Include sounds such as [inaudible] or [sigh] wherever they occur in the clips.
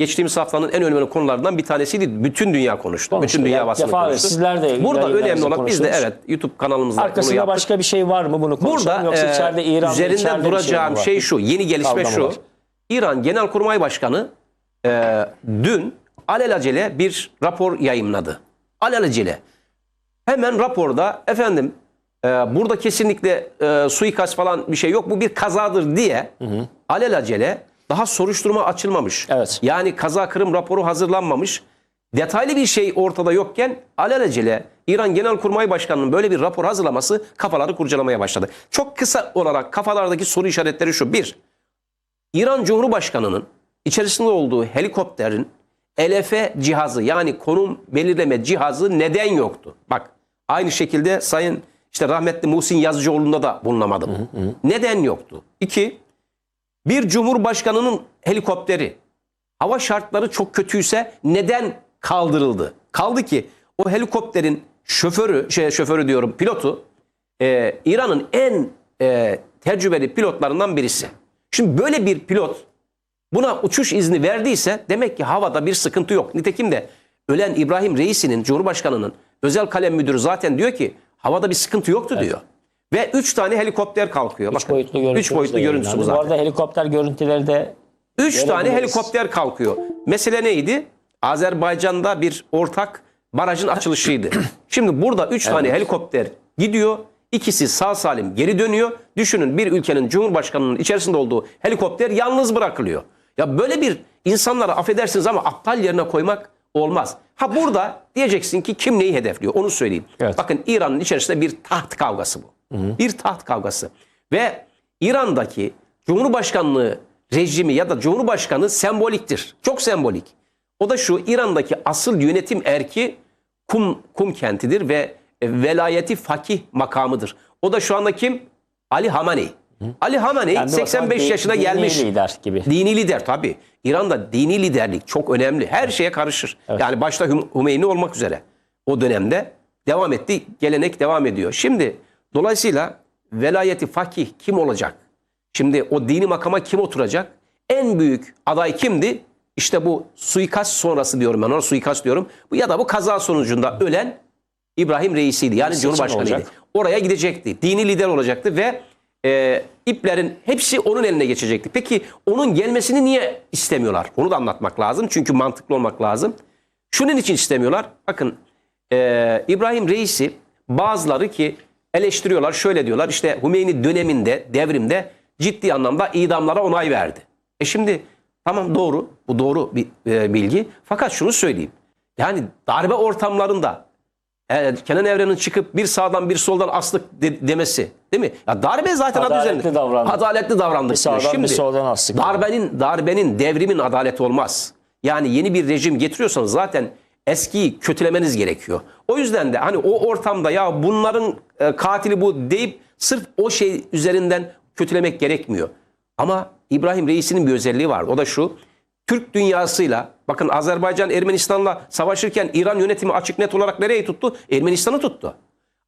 geçtiğimiz haftanın en önemli konularından bir tanesiydi. Bütün dünya konuştu. Konuştu. Bütün dünya Ya- basını konuştu. sizler de Burada önemli olan biz de evet YouTube kanalımızda bunu Arkasında yaptık. başka bir şey var mı bunu konuşalım Burada yoksa e, içeride İran'da üzerinde içeride şey duracağım var? şey, şu. Yeni gelişme şu. var? İran Genelkurmay Başkanı e, dün alelacele bir rapor yayımladı. Alelacele. Hemen raporda efendim e, burada kesinlikle e, suikast falan bir şey yok. Bu bir kazadır diye alelacele daha soruşturma açılmamış. Evet. Yani kaza kırım raporu hazırlanmamış. Detaylı bir şey ortada yokken alelacele İran Genelkurmay Başkanı'nın böyle bir rapor hazırlaması kafaları kurcalamaya başladı. Çok kısa olarak kafalardaki soru işaretleri şu. Bir, İran Cumhurbaşkanı'nın içerisinde olduğu helikopterin LF cihazı yani konum belirleme cihazı neden yoktu? Bak aynı şekilde Sayın işte rahmetli Muhsin Yazıcıoğlu'nda da bulunamadı bu. Neden yoktu? İki, bir cumhurbaşkanının helikopteri hava şartları çok kötüyse neden kaldırıldı? Kaldı ki o helikopterin şoförü, şey şoförü diyorum pilotu e, İran'ın en e, tecrübeli pilotlarından birisi. Şimdi böyle bir pilot buna uçuş izni verdiyse demek ki havada bir sıkıntı yok. Nitekim de ölen İbrahim Reisi'nin, Cumhurbaşkanı'nın özel kalem müdürü zaten diyor ki havada bir sıkıntı yoktu diyor. Ve üç tane helikopter kalkıyor. Üç boyutlu görüntü. Üç boyutlu görüntüsü bu zaten. Bu arada helikopter görüntüleri de Üç tane Görebiliriz. helikopter kalkıyor. Mesele neydi? Azerbaycan'da bir ortak barajın açılışıydı. [coughs] Şimdi burada üç tane helikopter gidiyor. İkisi sağ salim geri dönüyor. Düşünün bir ülkenin cumhurbaşkanının içerisinde olduğu helikopter yalnız bırakılıyor. Ya böyle bir insanları affedersiniz ama aptal yerine koymak olmaz. Ha burada diyeceksin ki kim neyi hedefliyor onu söyleyeyim. Evet. Bakın İran'ın içerisinde bir taht kavgası bu. Bir taht kavgası. Ve İran'daki Cumhurbaşkanlığı rejimi ya da Cumhurbaşkanı semboliktir. Çok sembolik. O da şu İran'daki asıl yönetim erki Kum, Kum kentidir ve velayeti fakih makamıdır. O da şu anda kim? Ali Hamaney. Ali Hamaney Yani o zaman 85 di- yaşına dini gelmiş. lider gibi. Dini lider tabii. İran'da dini liderlik çok önemli. Her şeye karışır. Yani başta Hüm- Hümeyni olmak üzere. O dönemde devam etti. Gelenek devam ediyor. Şimdi dolayısıyla velayeti fakih kim olacak? Şimdi o dini makama kim oturacak? En büyük aday kimdi? İşte bu suikast sonrası diyorum ben ona suikast diyorum. Bu ya da bu kaza sonucunda ölen İbrahim Reis'iydi. Yani Seçim Cumhurbaşkanıydı. olacak. Oraya gidecekti. Dini lider olacaktı ve e, iplerin hepsi onun eline geçecekti. Peki onun gelmesini niye istemiyorlar? Onu da anlatmak lazım. Çünkü mantıklı olmak lazım. Şunun için istemiyorlar. Bakın e, İbrahim Reis'i bazıları ki eleştiriyorlar. Şöyle diyorlar işte Hümeyni döneminde, devrimde ciddi anlamda idamlara onay verdi. E şimdi tamam doğru. Bu doğru bir e, bilgi. Fakat şunu söyleyeyim. Yani darbe ortamlarında Kenan Evren'in çıkıp bir sağdan bir soldan aslık de- demesi değil mi? Ya darbe zaten adı Adaletli üzerinde. davrandık. Adaletli davrandık. Bir sağdan bir soldan astık. Darbenin, darbenin, devrimin adaleti olmaz. Yani yeni bir rejim getiriyorsanız zaten eskiyi kötülemeniz gerekiyor. O yüzden de hani o ortamda ya bunların e, katili bu deyip sırf o şey üzerinden kötülemek gerekmiyor. Ama İbrahim Reis'inin bir özelliği vardı. O da şu. Türk dünyasıyla bakın Azerbaycan Ermenistan'la savaşırken İran yönetimi açık net olarak nereyi tuttu? Ermenistan'ı tuttu.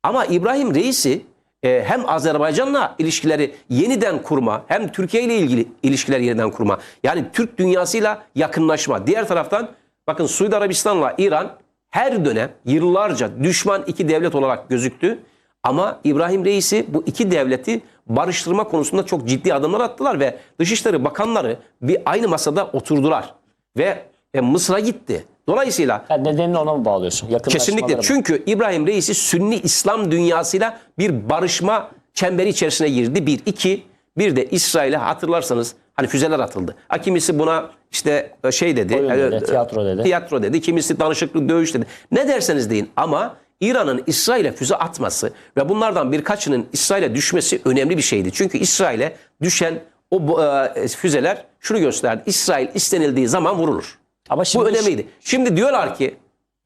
Ama İbrahim Reis'i e, hem Azerbaycan'la ilişkileri yeniden kurma hem Türkiye ile ilgili ilişkiler yeniden kurma. Yani Türk dünyasıyla yakınlaşma. Diğer taraftan bakın Suudi Arabistan'la İran her dönem yıllarca düşman iki devlet olarak gözüktü. Ama İbrahim Reis'i bu iki devleti barıştırma konusunda çok ciddi adımlar attılar ve Dışişleri Bakanları bir aynı masada oturdular. Ve e, Mısır'a gitti. Dolayısıyla Yani nedenini ona mı bağlıyorsun? Kesinlikle. Çünkü İbrahim Reis'i Sünni İslam dünyasıyla bir barışma çemberi içerisine girdi. Bir, iki, bir de İsrail'e hatırlarsanız hani füzeler atıldı. Ha, kimisi buna işte e, şey dedi. Oyun dedi, e, tiyatro dedi. Tiyatro dedi. Kimisi danışıklı dövüş dedi. Ne derseniz deyin ama İran'ın İsrail'e füze atması ve bunlardan birkaçının İsrail'e düşmesi önemli bir şeydi. Çünkü İsrail'e düşen o bu, e, füzeler şunu gösterdi. İsrail istenildiği zaman vurulur. Ama şimdi Bu önemliydi. Şimdi diyorlar ki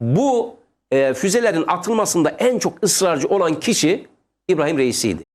bu e, füzelerin atılmasında en çok ısrarcı olan kişi İbrahim Reis'iydi.